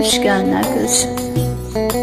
Hoş geldin.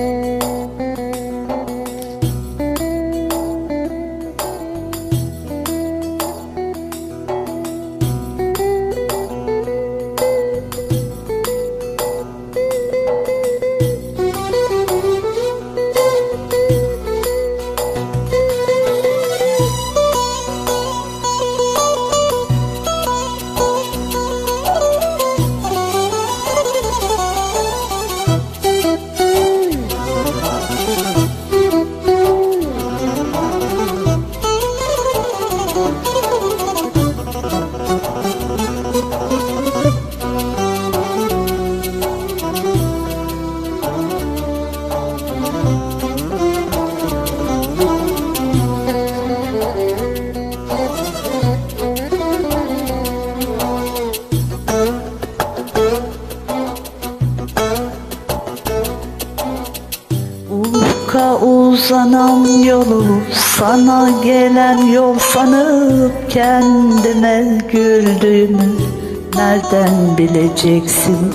Uzanan yolu sana gelen yol sanıp kendime güldüğümü nereden bileceksin?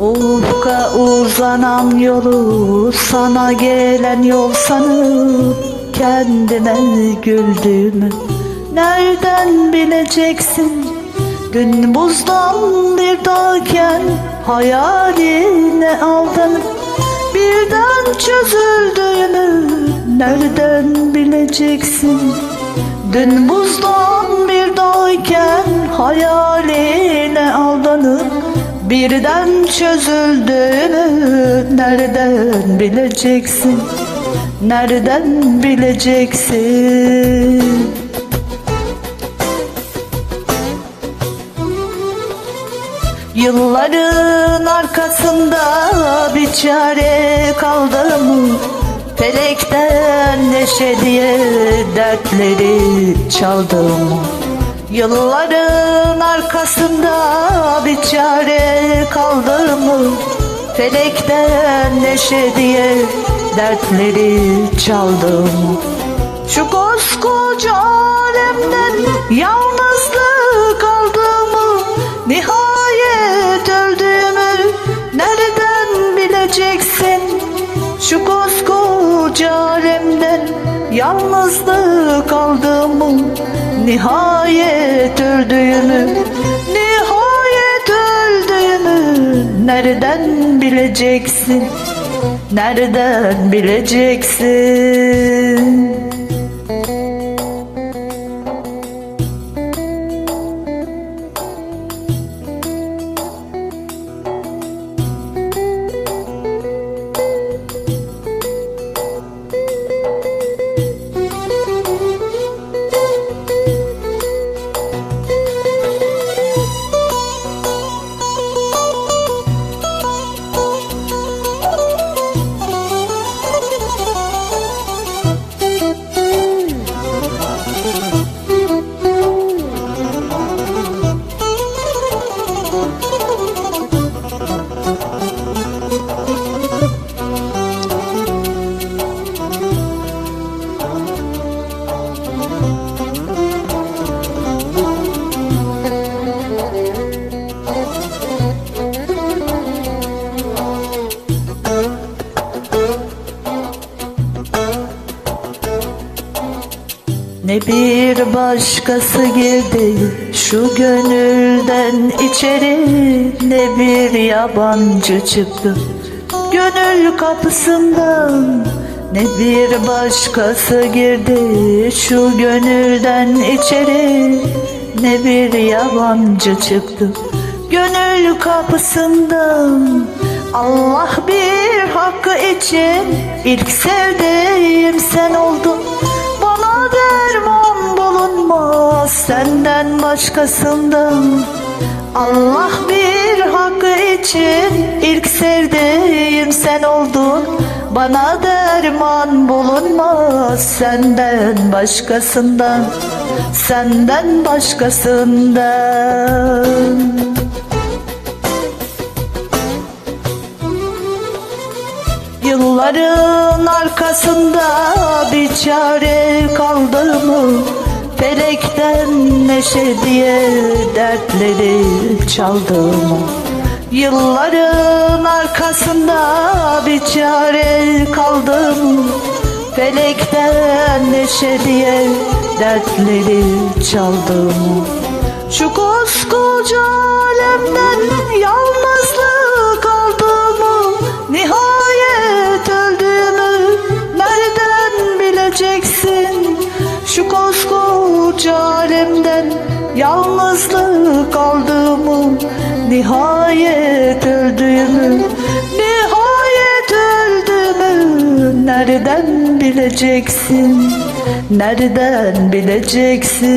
Ufka uzanan yolu sana gelen yol sanıp kendime güldüğümü nereden bileceksin? Dün buzdan bir dağken hayaline aldanıp birden çözüldüğünü nereden bileceksin? Dün buzdan bir dağken hayaline aldanıp birden çözüldüğünü nereden bileceksin? Nereden bileceksin? Yılların arkasında bir çare kaldı mı? Felekten neşe diye dertleri çaldı mı? Yılların arkasında bir çare kaldı mı? Felekten neşe diye dertleri çaldı mı? Şu koskoca alemden yalnızlık aldığımı Nihayet öldüğümü nereden bileceksin Şu koskoca alemden yalnızlık aldığımı Nihayet öldüğümü Nihayet öldüğümü nereden bileceksin? Nereden bileceksin Ne bir başkası girdi şu gönülden içeri Ne bir yabancı çıktı gönül kapısından. Ne bir başkası girdi şu gönülden içeri Ne bir yabancı çıktı gönül kapısından. Allah bir hakkı için ilk sevdiğim sen oldun senden başkasından. Allah bir hakkı için ilk sevdiğim sen oldun. Bana derman bulunmaz senden başkasından Senden başkasından. Yılların arkasında bir çare kaldı mı? Felekten neşe diye dertleri çaldı mı? Yılların arkasında bir çare kaldı mı? Felekten neşe diye dertleri çaldı mı? Şu koskoca alemden yalnızlık Nihayet öldüğümü Nihayet öldüğümü Nereden bileceksin? Nereden bileceksin?